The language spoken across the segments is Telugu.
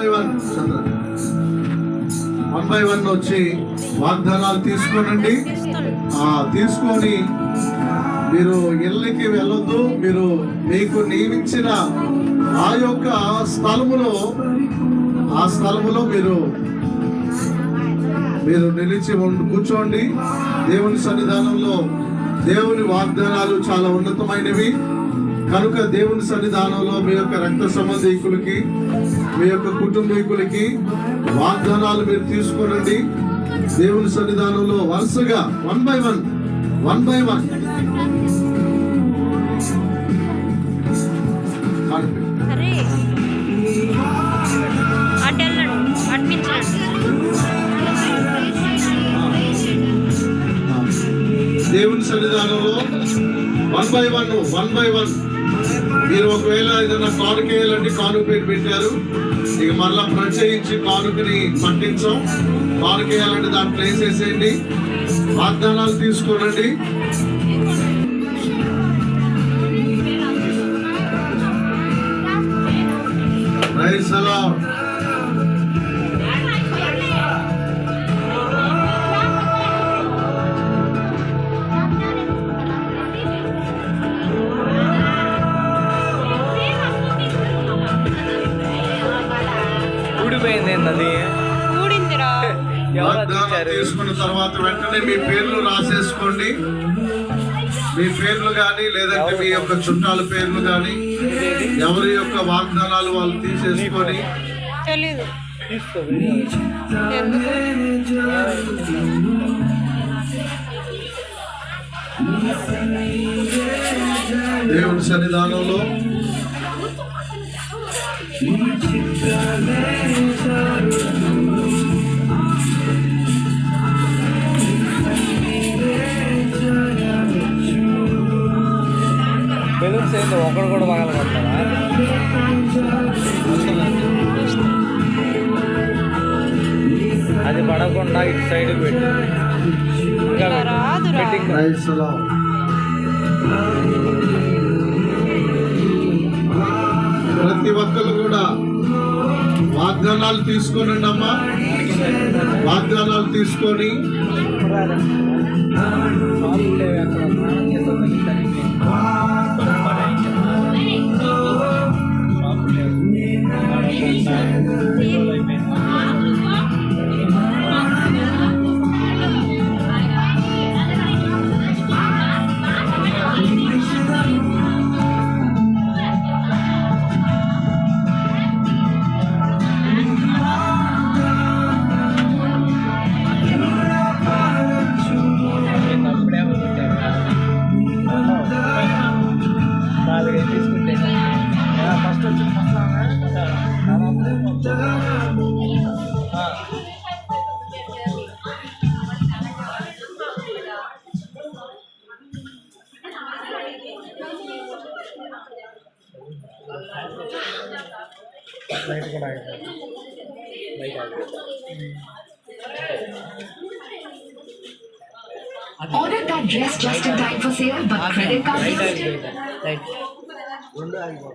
By one one by one వచ్చి వాగ్దానాలు తీసుకోనండి. ఆ, తీసుకొని మీరు ఇళ్ళకి వెళ్ళొద్దు. మీరు మీకు నియమించిన ఆ యొక్క స్థలములో ఆ స్థలములో మీరు మీరు నిలిచి కూర్చోండి. దేవుని సన్నిధానంలో దేవుని వాగ్దానాలు చాలా ఉన్నతమైనవి. కనుక దేవుని సన్నిధానంలో మీ యొక్క రక్త సంబంధికులకి మీ యొక్క కుటుంబీకులకి వాగ్దానాలు మీరు తీసుకోనండి దేవుని సన్నిధానంలో వరుసగా one by one one by one అరే one by one one by one మీరు ఒకవేళ ఏదైనా కానుక వేయాలంటే కానుక పేరు పెట్టారు. ఇక మళ్ళీ ప్రత్యేకించి కానుకని పట్టించాం. కానుక వేయాలంటే దాన్ని ప్లేస్ వేసేయండి వాగ్దానాలు తీసుకోనండి. ప్రైజ్ ద ఊడిందిరా. తీసుకున్న తర్వాత వెంటనే మీ పేర్లు రాసేసుకోండి. మీ పేర్లు కానీ లేదంటే మీ యొక్క చుట్టాల పేర్లు కానీ ఎవరి యొక్క వాగ్దానాలు వాళ్ళు తీసేసుకొని. తెలీదు. దేవుని సన్నిధానంలో ఏందో ఒకడు కూడా పగల కొడతారా అది పడకుండా ఇటు సైడ్ పెట్టు. ఇంకా. ప్రతి ఒక్కరు కూడా వాగ్దానాలు తీసుకోనండి అమ్మా. వాగ్దానాలు తీసుకొని Thank you. ನೈಟ್ ಕೂಡ ಆಗಿದೆ ನೈಟ್ ಆಗಿದೆ Ordered that dress just in time for sale, but credit card night used. ಆಗಿದೆ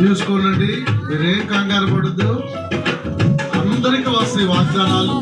చూసుకోనండి మీరేం కంగారు పడద్దు. అందరికి వస్తాయి వాగ్దానాలు.